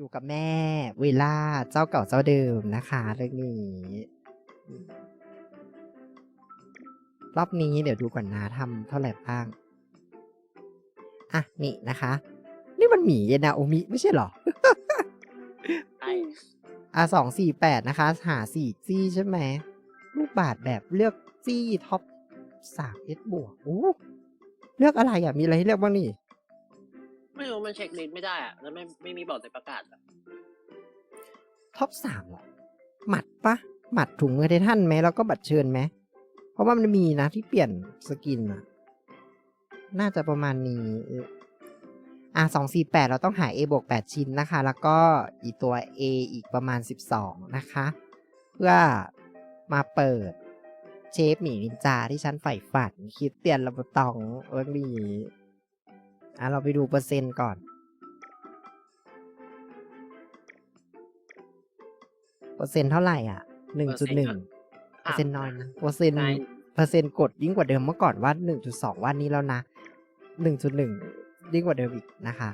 อยู่กับแม่เวลาเจ้าเก่าเจ้าเดิมนะคะเรื่องนี้อืมรอบนี้เดี๋ยวดูก่อนนะทำเท่าไหร่บ้าง อะ นี่นะคะ นี่มันหมีเยนาโอมิไม่ใช่เหรอใช่อะสองสี่แปดนะคะ หาสี่จี้ใช่ไหมลูกบาทแบบเลือกจี้ท็อปสามเอสบวกโอ้เลือกอะไรอะ มีอะไรให้เลือกบ้างนี่ ไม่รู้มันเช็คลิสต์ไม่ได้อะแล้วไม่ไม่มีบอกในประกาศอะท็อปสามเหรอหมัดปะหมัดถุงมือไททันไหมแล้วก็บัตรเชิญไหมเพราะว่ามันมีนะที่เปลี่ยนสกินอะน่าจะประมาณนี้ อะสองสี่แปดเราต้องหา A บวกแปดชิ้นนะคะ แล้วก็อีตัว A อีกประมาณสิบสองนะคะ เพื่อมาเปิดเชฟหมีนินจาที่ฉันใฝ่ฝันคิดเตียนระบตองเอิร์ลี อะเราไปดูเปอร์เซ็นต์ก่อน เปอร์เซ็นต์เท่าไหร่อะหนึ่งจุดหนึ่งเปอร์เซ็นต์น้อยนะเปอร์เซ็นต์ใช่เปอร์เซ็นต์กดยิ่งกว่าเดิมเมื่อก่อนว่าหนึ่งจุดสองวันนี้แล้วนะหนึ่งจุดหนึ่งยิ่งกว่าเดิมอีกนะคะ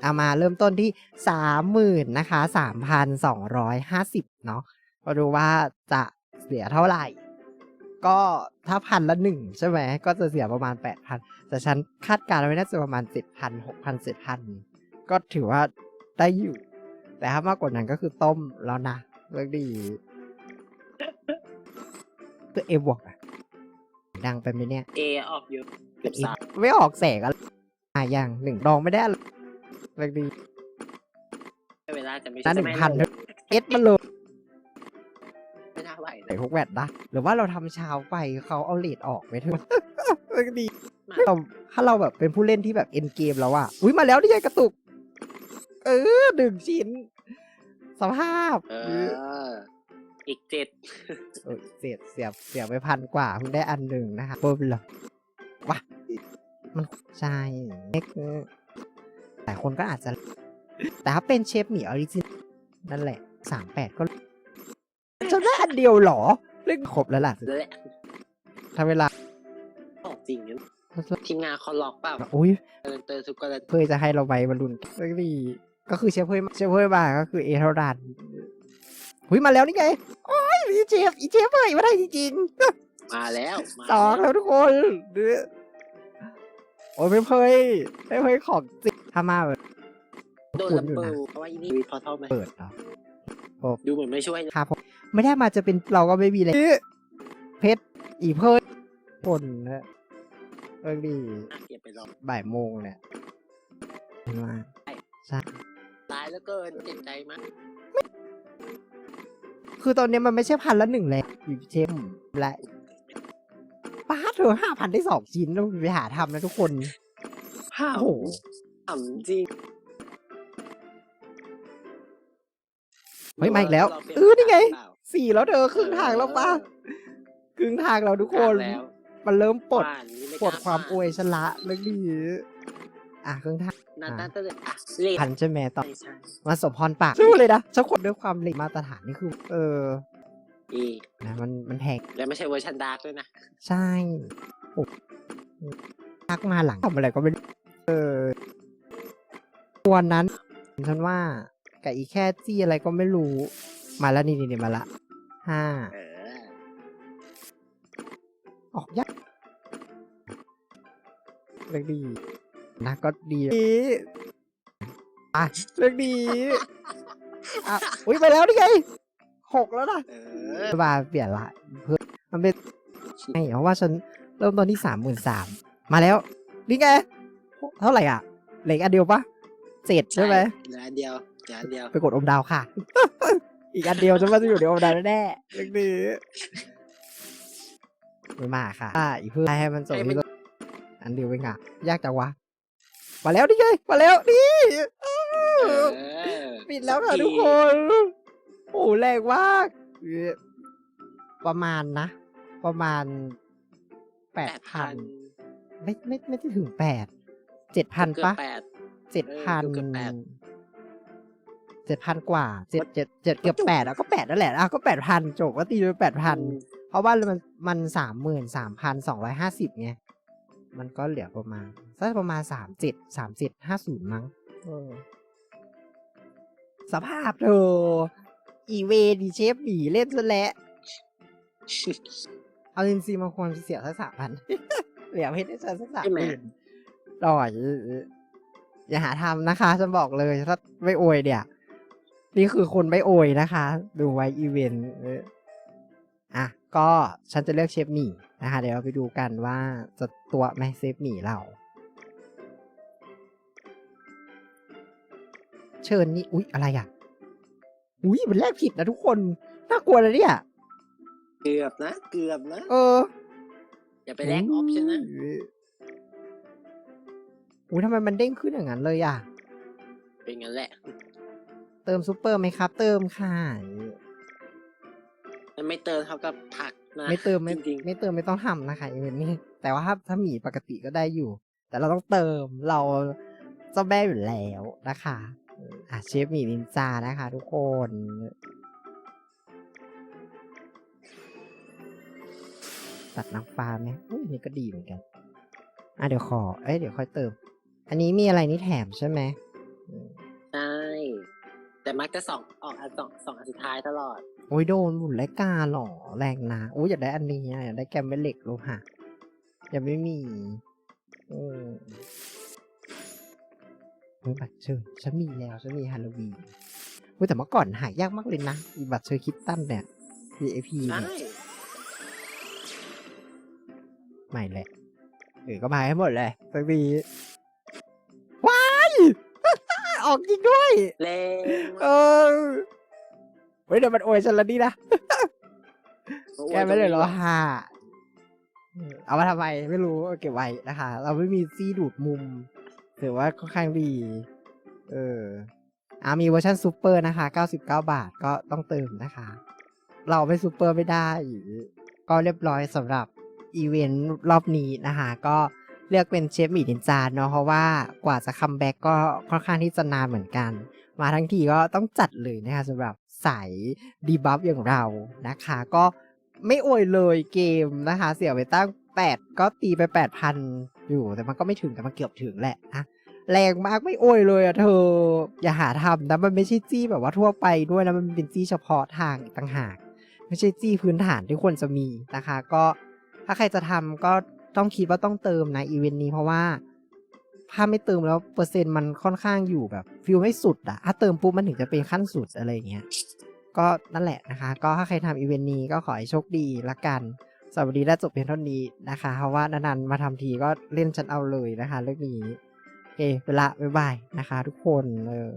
เอามาเริ่มต้นที่สามหมื่นนะคะสามพันสองร้อยห้าสิบเนาะมาดูว่าจะเสียเท่าไหร่ ก็ถ้าพันละหนึ่งใช่ไหมก็จะเสียประมาณแปดพันแต่ฉันคาดการณ์ไว้น่าจะประมาณเจ็ดพันหกพันเจ็ดพันก็ถือว่าได้อยู่ แต่ถ้ามากกว่านั้นก็คือต้มแล้วนะเรื่องดีตัวเอบวกอะดังไปไหมเนี่ย เอออกเยอะเกือบสามไม่ออกแสงอะไรอะอย่างหนึ่งดองไม่ได้อะไรเรื่องดีเวลาจะไม่นะใช่หนึ่งไม่พันเอสมันเลย พวกแวดนะหรือว่าเราทำเช้าไปเขาเอาเลดออกไปเถอะเรื่องดีเราถ้าเราแบบเป็นผู้เล่นที่แบบเอ็นเกมแล้วอะอุ้ยมาแล้วนี่ไงกระตุก เออหนึ่งชิ้น สภาพเอออีกเจ็ดเออเสียเสียเสียไปพันกว่าเพิ่งได้อันหนึ่งนะคะเพิ่มเลยว้ามันใช่เล็กแต่คนก็อาจจะ แต่ถ้าเป็นเชฟหมี่ออริจินนั่นแหละสามแปดก็ จะได้อันเดียวเหรอ เล่นครบแล้วล่ะแล้วแหละถ้าเวลาออกจริงนะทีมงานเขาล็อกเปล่าอุ้ยเติมเติมทุกกรณีเพื่อจะให้เราไปบรรลุนเรื่องดีก็คือเชฟเพื่อเชฟเพื่อมาก็คือเอเท่าดันหุยมาแล้วนี่ไง โอ้ยอีเชฟอีเชฟเพื่อมาได้จริงๆมาแล้วมาสองแล้วทุกคนเดือโอ้ยไม่เพยไม่เพยของจริงถ้ามาแบบ โดนคุณลัมอยู่เบอนะร์เพราะว่าอีนี่พอเท่าไหมเปิดเหรอ ดูเหมือนไม่ช่วยครับผมไม่ได้มาจะเป็นเราก็ไม่มีเลยเพชรอีเพยคนนะเรื่องดีน่าเกลียดไปลองบ่ายโมงเนี่ยมาใช่ตายแล้วเกินเจ็บใจมากคือตอนนี้มันไม่ใช่พันละหนึ่งเลยอยู่เชมและป้าเธอห้าพันได้สองชิ้นแล้วไปหาทำนะทุกคนห้าโอ้โหขำจริง เฮ้ยมาอีกแล้วราปยนเออนี่ไงเปล่าสี่แล้วเธอครึ่งทางแล้วป้าครึ่งทางแล้วทุกคนแล้วมันเริ่มปลดป่านนี้ไม่ปลดกล้ความป่นอวยชละเรื่องนี้อะครึ่งทางนั่นนั่นก็เลยอะเล่พันใช่ไหมต่อใช่ใช่มาสมพรปากสู้เลยนะฉันคนด้วยความเหล็กมาตรฐานนี่คือ เออดีนะมันมันแพงแล้วไม่ใช่เวอร์ชันดาร์กด้วยนะ ใช่โอ้ทักมาหลังทำอะไรก็ไม่รู้เออวันนั้นฉันว่า กับอีแค่จี้อะไรก็ไม่รู้ มาแล้วนี่นี่มาละห้าเออออกยากเรื่องดีนะก็ดีอะเรื่องดีอะอุ้ยไปแล้วนี่ไงหกแล้วนะเออมาเปลี่ยนละเพื่อมันเป็นไม่เพราะว่าฉันเริ่มต้นที่สามหมื่นสามมาแล้วนี่ไงเท่าไหร่อะเหล็กอันเดียวปะเจ็ดใช่ไหมเหลืออันเดียว เหลืออันเดียว ไปกดอมดาวค่ะ อีกอันเดียวจะมาจะอยู่ในอมดาวแน่ๆเรื่องนี้ไม่มาค่ะอ่าอีกเพื่อให้มันส่งที่รถอันเดียวเองอะยากจังวะ มาแล้วนี่ไงมาแล้วนี่อ้าวเออ ปิดแล้วค่ะสักทีทุกคน โอ้แรงมากเอ่อประมาณนะ ประมาณแปดพัน ไม่ไม่ไม่ได้ถึงแปดเจ็ดพันเกือบปะแปด เจ็ดพันเกือบแปด เจ็ดพันกว่าเจ็ดเจ็ดเจ็ดเกือบแปดแล้วก็แปดนั่นแหละอะก็แปดพันจบก็ตีไปแปดพันเพราะว่ามันมันสามหมื่นสามพันสองร้อยห้าสิบไงมันก็เหลือประมาณสักประมาณสามเจ็ดสามเจ็ดห้าศูนย์มั้งเออสภาพเธออีเวดีเชฟหมีเล่นซะแล้วเอาจริงๆมันควรจะเสียสักสามพันเหลือเพชรได้สักสามใช่ไหหมมื่นต่อยอย่าหาทำนะคะจะบอกเลยถ้าไม่โอยเนี่ย นี่คือคนไม่โอยนะคะ ดูไว้อีเวนต์เอออะ ก็ฉันจะเลือกเชฟหมี่นะคะ เดี๋ยวเราไปดูกันว่าจะตัวไหมเซฟหมี่เรา เชิญนี่ อุ๊ย อะไรอะ อุ๊ย มันแลกผิดนะทุกคน น่ากลัวเลยเนี่ย เกือบนะ เกือบนะ เออ อย่าไปแลกออปชั่นนะอุ้ยทำไมมันเด้งขึ้นอย่างนั้นเลยอะ เป็นงั้นแหละ เติมซูเปอร์ไหมครับ เติมค่ะ มันไม่เติมเท่ากับผักนะไม่เติมไม่จริงไม่เติมไม่ต้องทำนะคะอีเวนต์นี้ แต่ว่าถ้าถ้าหมีปกติก็ได้อยู่ แต่เราต้องเติมเราเจ้าแม่อยู่แล้วนะคะอะเชฟหมีนินจานะคะ ทุกคนตัดนางฟ้าไหมอุ้ยนี่ก็ดีเหมือนกัน อะเดี๋ยวขอ เอ้ยเดี๋ยวค่อยเติม อันนี้มีอะไรนี่แถมใช่ไหมอื มๆใช่แต่มักจะสองออกอันสองสองอันสุดท้ายตลอด โอ้ยโดนหมุนรายการหรอแรงนะโอ้ยอยากได้อันนี้อะอยากได้แกมเบลเหล็กโลหะยังไม่มีอืมเฮ้ยบัตรเชิญฉันมีแล้วฉันมีฮาโลวีนเฮ้ยแต่เมื่อก่อนหายากมากเลยนะอีบัตรเชิญคิดตันเนี่ย VIP ใช่เนี่ยใหม่แหละเออก็มาให้หมดเลยสักทีว้าย ออกจริงด้วย แรงเออเฮ้ยเดี๋ยวมันโอยฉันแล้วนี่นะ แกไม่เลยเหรอฮ่าเออเอามาทำไมไม่รู้เอาเก็บไว้นะคะ เราไม่มีซี่ดูดมุมถือว่าค่อนข้างดี เอออ่ามีเวอร์ชันซูเปอร์นะคะ 99 บาทก็ต้องเติมนะคะ เราไม่ซูเปอร์ไม่ได้ ก็เรียบร้อยสำหรับอีเวนต์รอบนี้นะคะ ก็ เลือกเป็นเชฟหมี่ดินจานเนาะเพราะว่ากว่าจะคัมแบ็กก็ค่อนข้างที่จะนานเหมือนกัน มาทั้งทีก็ต้องจัดเลยนะคะสำหรับสายดีบัฟอย่างเรานะคะ ก็ไม่อวยเลยเกมนะคะ เสียไปตั้ง 8 ก็ตีไป 8,000 อยู่แต่มันก็ไม่ถึงแต่มันเกือบถึงแหละนะแรงมากไม่อวยเลยอะเธอ อย่าหาทำนะมันไม่ใช่จี้แบบว่าทั่วไปด้วยนะมันเป็นจี้เฉพาะทางต่างหาก ไม่ใช่จี้พื้นฐานที่ควรจะมีนะคะ ก็ถ้าใครจะทำก็ ต้องคิดว่าต้องเติมในอีเวนต์นี้เพราะว่าถ้าไม่เติมแล้วเปอร์เซ็นต์มันค่อนข้างอยู่แบบฟิลไม่สุดอะถ้าเติมปุ๊บมันถึงจะเป็นขั้นสุดอะไรเงี้ยก็นั่นแหละนะคะ ก็ถ้าใครทำอีเวนต์นี้ก็ขอให้โชคดีละกันสวันนี้ได้จบเพียงเท่านี้นะคะ เพราะว่านานๆมาทำทีก็เล่นฉันเอาเลยนะคะ เรื่องนี้โอเคเวลาบ๊ายบายนะคะ ทุกคนเออ